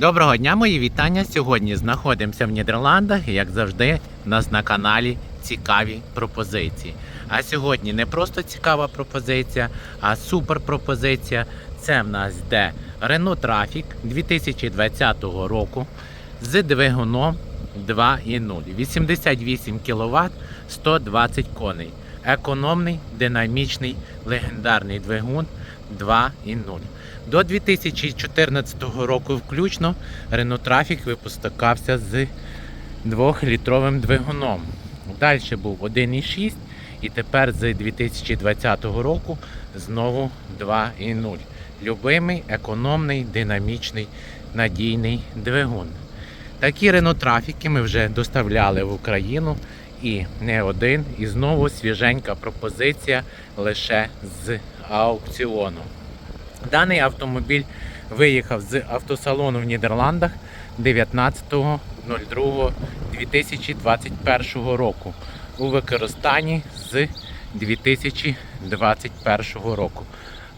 Доброго дня, мої вітання. Сьогодні знаходимося в Нідерландах і, як завжди, у нас на каналі цікаві пропозиції. А сьогодні не просто цікава пропозиція, а супер пропозиція. Це в нас йде Renault Trafic 2020 року з двигуном 2.0, 88 кВт, 120 коней. Економний, динамічний, легендарний двигун 2.0. До 2014 року включно Renault Trafic випускався з 2-літровим двигуном. Далі був 1.6 і тепер з 2020 року знову 2.0. Любимий, економний, динамічний, надійний двигун. Такі Trafic ми вже доставляли в Україну і не один. І знову свіженька пропозиція лише з аукціону. Даний автомобіль виїхав з автосалону в Нідерландах 19.02.2021 року у використанні з 2021 року.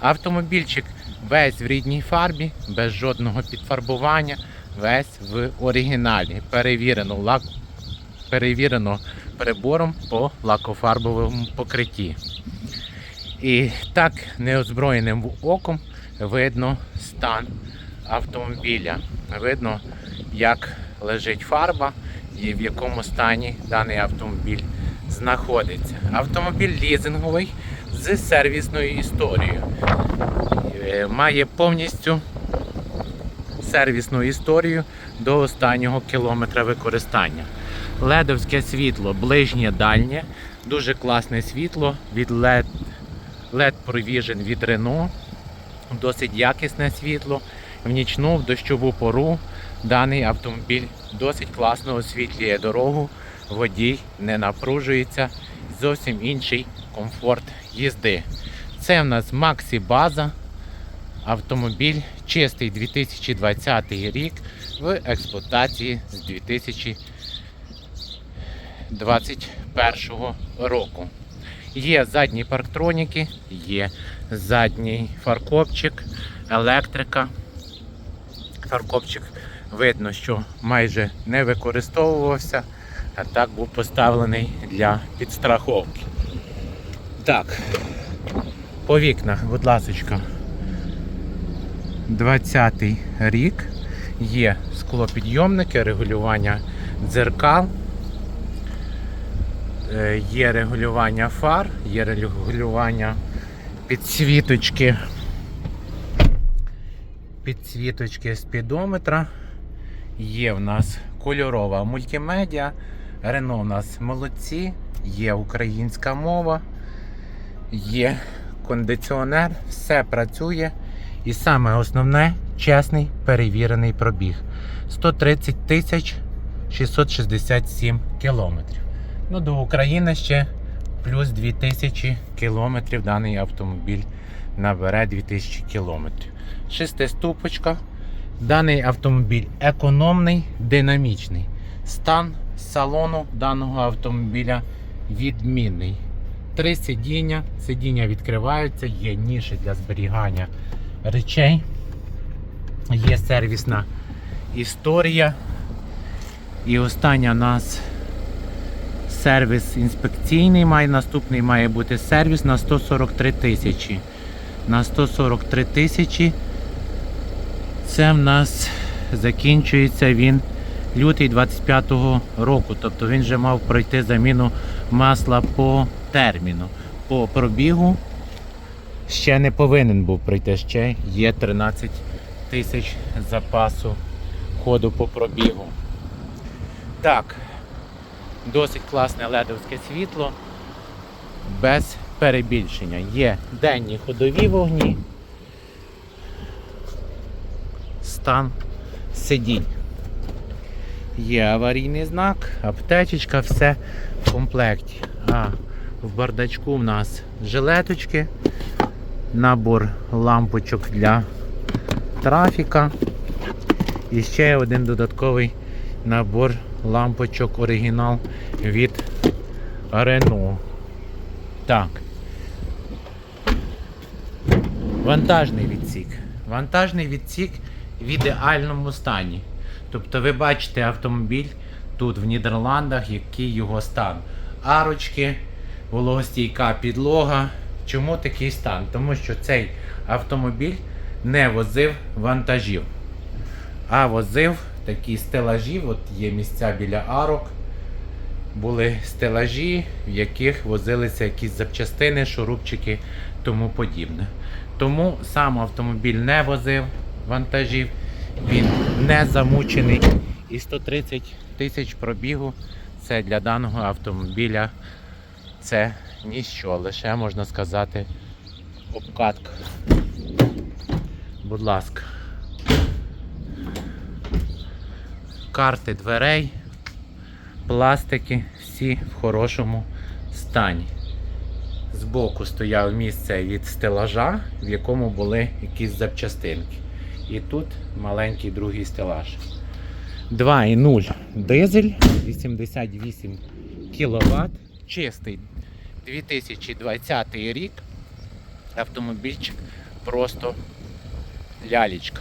Автомобільчик весь в рідній фарбі, без жодного підфарбування, весь в оригіналі. Перевірено, лак... перевірено прибором по лакофарбовому покритті. І так неозброєним оком видно стан автомобіля. Видно, як лежить фарба і в якому стані даний автомобіль знаходиться. Автомобіль лізинговий з сервісною історією. Е, Має повністю сервісну історію до останнього кілометра використання. Ледовське світло ближнє дальнє, дуже класне світло від LED LED Provision від Renault. Досить якісне світло. В нічну, в дощову пору даний автомобіль досить класно освітлює дорогу, водій не напружується, зовсім інший комфорт їзди. Це в нас Maxi База. Автомобіль чистий 2020 рік в експлуатації з 2021 року. Є задні парктроніки, є задній фаркопчик, електрика. Фаркопчик видно, що майже не використовувався, а так був поставлений для підстраховки. Так, по вікнах, будь ласка, 20-й рік. Є склопідйомники, регулювання дзеркал. Е, Є регулювання фар, є регулювання підсвіточки, підсвіточки спідометра. Є в нас кольорова мультимедіа. Рено в нас молодці, є українська мова, є кондиціонер, все працює. І саме основне чесний перевірений пробіг. 130 тисяч 667 кілометрів. Ну, до України ще плюс 2000 кілометрів даний автомобіль набере 2000 кілометрів. Шестиступочка. Даний автомобіль економний, динамічний. Стан салону даного автомобіля відмінний. Три сидіння. Сидіння відкриваються, є ніші для зберігання речей. Є сервісна історія. І остання нас сервіс інспекційний має, наступний має бути сервіс на 143 тисячі. На 143 тисячі це в нас закінчується він лютий 25-го року. Тобто він вже мав пройти заміну масла по терміну. По пробігу ще не повинен був пройти. Ще є 13 тисяч запасу ходу по пробігу. Так, досить класне ледовське світло, без перебільшення. Є денні ходові вогні, стан сидінь. Є аварійний знак, аптечечка, все в комплекті. А в бардачку в нас жилеточки, набор лампочок для трафіка. І ще один додатковий набор лампочок оригінал від Renault. Так. Вантажний відсік. Вантажний відсік в ідеальному стані. Тобто ви бачите автомобіль тут в Нідерландах, який його стан. Арочки, вологостійка підлога. Чому такий стан? Тому що цей автомобіль не возив вантажів, а возив такі стелажі. От є місця біля арок. Були стелажі, в яких возилися якісь запчастини, шурупчики, тому подібне. Тому сам автомобіль не возив вантажів, він не замучений. І 130 тисяч пробігу це для даного автомобіля це ніщо, лише можна сказати обкатка. Будь ласка. Карти дверей, пластики, всі в хорошому стані. Збоку стояв місце від стелажа, в якому були якісь запчастинки. І тут маленький другий стелаж. 2,0 дизель, 88 кВт, чистий 2020 рік. Автомобільчик просто лялечка.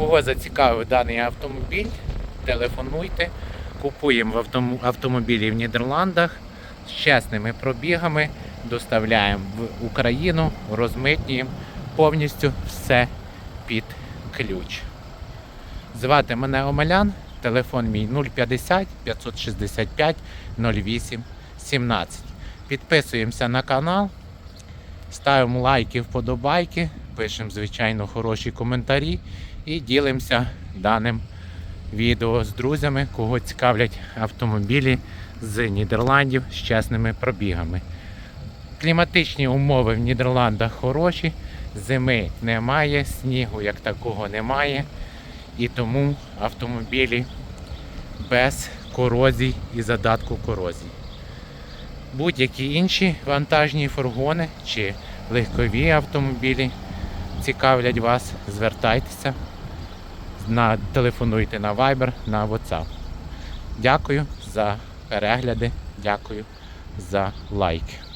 Кого зацікавив даний автомобіль, телефонуйте. Купуємо автомобілі в Нідерландах з чесними пробігами, доставляємо в Україну, розмитнюємо повністю все під ключ. Звати мене Омелян, телефон мій 050 565 08 17. Підписуємося на канал, ставимо лайки, вподобайки, пишемо, звичайно, хороші коментарі і ділимося даним відео з друзями, кого цікавлять автомобілі з Нідерландів з чесними пробігами. Кліматичні умови в Нідерландах хороші, зими немає, снігу як такого немає. І тому автомобілі без корозій і задатку корозій. Будь-які інші вантажні фургони чи легкові автомобілі цікавлять вас, звертайтеся, на, телефонуйте на Viber, на WhatsApp. Дякую за перегляди, дякую за лайки.